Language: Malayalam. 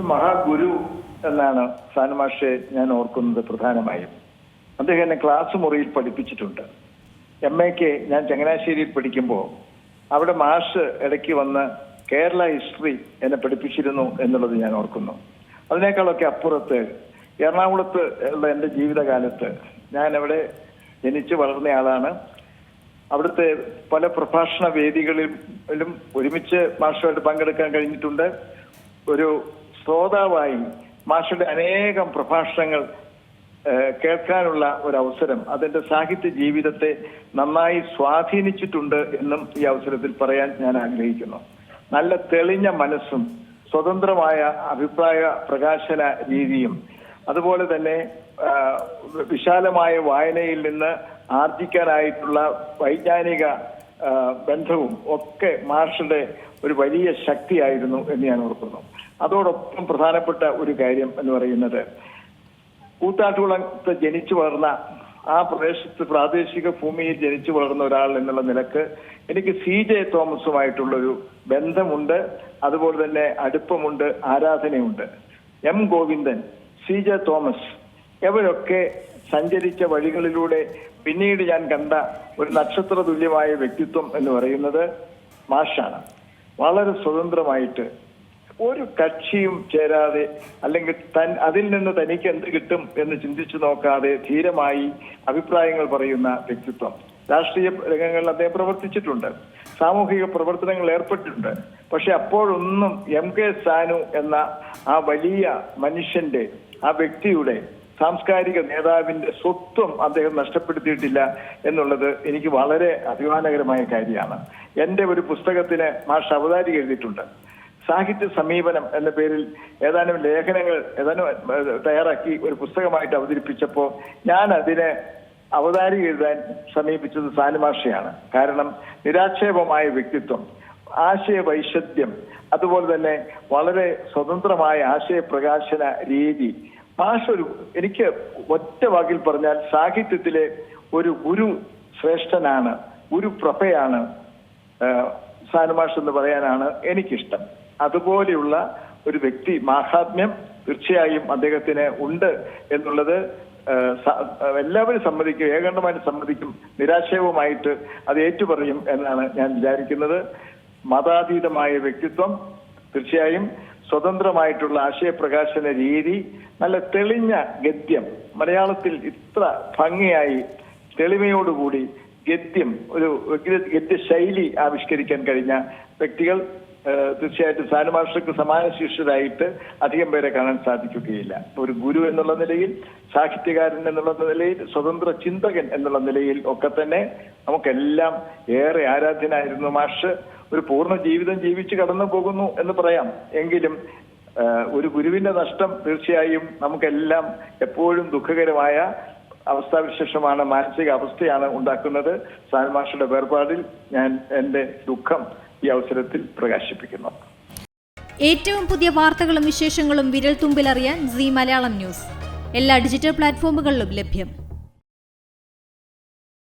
മഹാഗുരു എന്നാണ് സാനുമാഷെ ഞാൻ ഓർക്കുന്നത് പ്രധാനമായും. അദ്ദേഹം എന്നെ ക്ലാസ് മുറിയിൽ പഠിപ്പിച്ചിട്ടുണ്ട്. എം എക്ക് ഞാൻ ചങ്ങനാശ്ശേരിയിൽ പഠിക്കുമ്പോൾ അവിടെ മാഷ് ഇടയ്ക്ക് വന്ന് കേരള ഹിസ്റ്ററി എന്നെ പഠിപ്പിച്ചിരുന്നു എന്നുള്ളത് ഞാൻ ഓർക്കുന്നു. അതിനേക്കാളൊക്കെ അപ്പുറത്ത് എറണാകുളത്ത് ഉള്ള എന്റെ ജീവിതകാലത്ത് ഞാൻ അവിടെ ജനിച്ചു വളർന്നയാളാണ്. അവിടുത്തെ പല പ്രഭാഷണ വേദികളിലും ഒരുമിച്ച് മാഷുമായിട്ട് പങ്കെടുക്കാൻ കഴിഞ്ഞിട്ടുണ്ട്. ഒരു ശ്രോതാവായി മാഷയുടെ അനേകം പ്രഭാഷണങ്ങൾ കേൾക്കാനുള്ള ഒരു അവസരം അതെന്റെ സാഹിത്യ ജീവിതത്തെ നന്നായി സ്വാധീനിച്ചിട്ടുണ്ട് എന്നും ഈ അവസരത്തിൽ പറയാൻ ഞാൻ ആഗ്രഹിക്കുന്നു. നല്ല തെളിഞ്ഞ മനസ്സും സ്വതന്ത്രമായ അഭിപ്രായ പ്രകാശന രീതിയും അതുപോലെ തന്നെ വിശാലമായ വായനയിൽ നിന്ന് ആർജിക്കാനായിട്ടുള്ള വൈജ്ഞാനിക ബന്ധവും ഒക്കെ മാർഷയുടെ ഒരു വലിയ ശക്തിയായിരുന്നു എന്ന് ഞാൻ ഓർക്കുന്നു. അതോടൊപ്പം പ്രധാനപ്പെട്ട ഒരു കാര്യം എന്ന് പറയുന്നത് കൂത്താട്ടുകുളത്ത് ജനിച്ചു വളർന്ന ആ പ്രദേശത്ത് പ്രാദേശിക ഭൂമിയിൽ ജനിച്ചു വളർന്ന ഒരാൾ എന്നുള്ള നിലയ്ക്ക് എനിക്ക് സി ജെ തോമസുമായിട്ടുള്ളൊരു ബന്ധമുണ്ട്. അതുപോലെ തന്നെ അടുപ്പമുണ്ട് ആരാധനയുണ്ട്. M Govindan C J Thomas ഇവരൊക്കെ സഞ്ചരിച്ച വഴികളിലൂടെ പിന്നീട് ഞാൻ കണ്ട ഒരു നക്ഷത്ര തുല്യമായ വ്യക്തിത്വം എന്ന് പറയുന്നത് മാഷാണ്. വളരെ സ്വതന്ത്രമായിട്ട് ഒരു കക്ഷിയും ചേരാതെ അല്ലെങ്കിൽ തൻ അതിൽ നിന്ന് തനിക്ക് എന്ത് കിട്ടും എന്ന് ചിന്തിച്ചു നോക്കാതെ ധീരമായി അഭിപ്രായങ്ങൾ പറയുന്ന വ്യക്തിത്വം. രാഷ്ട്രീയ രംഗങ്ങളിൽ അദ്ദേഹം പ്രവർത്തിച്ചിട്ടുണ്ട്. സാമൂഹിക പ്രവർത്തനങ്ങളിൽ ഏർപ്പെട്ടിട്ടുണ്ട്. പക്ഷെ അപ്പോഴൊന്നും എം കെ സാനു എന്ന ആ വലിയ മനുഷ്യന്റെ ആ വ്യക്തിയുടെ സാംസ്കാരിക നേതാവിന്റെ സ്വത്വം അദ്ദേഹം നഷ്ടപ്പെടുത്തിയിട്ടില്ല എന്നുള്ളത് എനിക്ക് വളരെ അഭിമാനകരമായ കാര്യമാണ്. എന്റെ ഒരു പുസ്തകത്തിന് മാഷ് അവതാരി എഴുതിയിട്ടുണ്ട്. സാഹിത്യ സമീപനം എന്ന പേരിൽ ഏതാനും ലേഖനങ്ങൾ ഏതാനും തയ്യാറാക്കി ഒരു പുസ്തകമായിട്ട് അവതരിപ്പിച്ചപ്പോൾ ഞാൻ അതിനെ അവതാരി എഴുതാൻ സമീപിച്ചത് സാനുമാഷയാണ് കാരണം നിരാക്ഷേപമായ വ്യക്തിത്വം ആശയ വൈശദ്യം അതുപോലെ തന്നെ വളരെ സ്വതന്ത്രമായ ആശയപ്രകാശന രീതി ഒരു എനിക്ക് ഒറ്റ വാക്കിൽ പറഞ്ഞാൽ സാഹിത്യത്തിലെ ഒരു ഗുരു ശ്രേഷ്ഠനാണ് ഗുരു പ്രഭയാണ് സാനുമാഷ് എന്ന് പറയാനാണ് എനിക്കിഷ്ടം. അതുപോലെയുള്ള ഒരു വ്യക്തി മാഹാത്മ്യം തീർച്ചയായും അദ്ദേഹത്തിന് ഉണ്ട് എന്നുള്ളത് എല്ലാവരും സമ്മതിക്കും ഏകണ്ഠമായിട്ട് സമ്മതിക്കും നിരാശയവുമായിട്ട് അത് ഏറ്റുപറയും എന്നാണ് ഞാൻ വിചാരിക്കുന്നത്. മതാതീതമായ വ്യക്തിത്വം തീർച്ചയായും സ്വതന്ത്രമായിട്ടുള്ള ആശയപ്രകാശന രീതി നല്ല തെളിഞ്ഞ ഗദ്യം. മലയാളത്തിൽ ഇത്ര ഭംഗിയായി തെളിമയോടുകൂടി ഗദ്യം ഒരു ഗദ്യ- ഗദ്യശൈലി ആവിഷ്കരിക്കാൻ കഴിഞ്ഞ വ്യക്തികൾ തീർച്ചയായിട്ടും സാനുമാഷക്ക് സമാന ശിഷ്യരായിട്ട് അധികം പേരെ കാണാൻ സാധിക്കുകയില്ല. ഒരു ഗുരു എന്നുള്ള നിലയിൽ സാഹിത്യകാരൻ എന്നുള്ള നിലയിൽ സ്വതന്ത്ര ചിന്തകൻ എന്നുള്ള നിലയിൽ ഒക്കെ തന്നെ നമുക്കെല്ലാം ഏറെ ആരാധ്യനായിരുന്നു മാഷ്. ഒരു പൂർണ ജീവിതം ജീവിച്ചു കടന്നു പോകുന്നു എന്ന് പറയാം. എങ്കിലും ഒരു ഗുരുവിന്റെ നഷ്ടം തീർച്ചയായും നമുക്കെല്ലാം എപ്പോഴും ദുഃഖകരമായ അവസ്ഥാവിശേഷമാണ് മാനസിക അവസ്ഥയാണ് ഉണ്ടാക്കുന്നത് സാൽമാഷയുടെ വേർപാടിൽ ഞാൻ എന്റെ ദുഃഖം ഈ അവസരത്തിൽ പ്രകാശിപ്പിക്കുന്നു. ഏറ്റവും പുതിയ വാർത്തകളും വിശേഷങ്ങളും വിരൽ തുമ്പിലറിയാൻ സി മലയാളം ന്യൂസ്. എല്ലാ ഡിജിറ്റൽ പ്ലാറ്റ്ഫോമുകളിലും ലഭ്യം.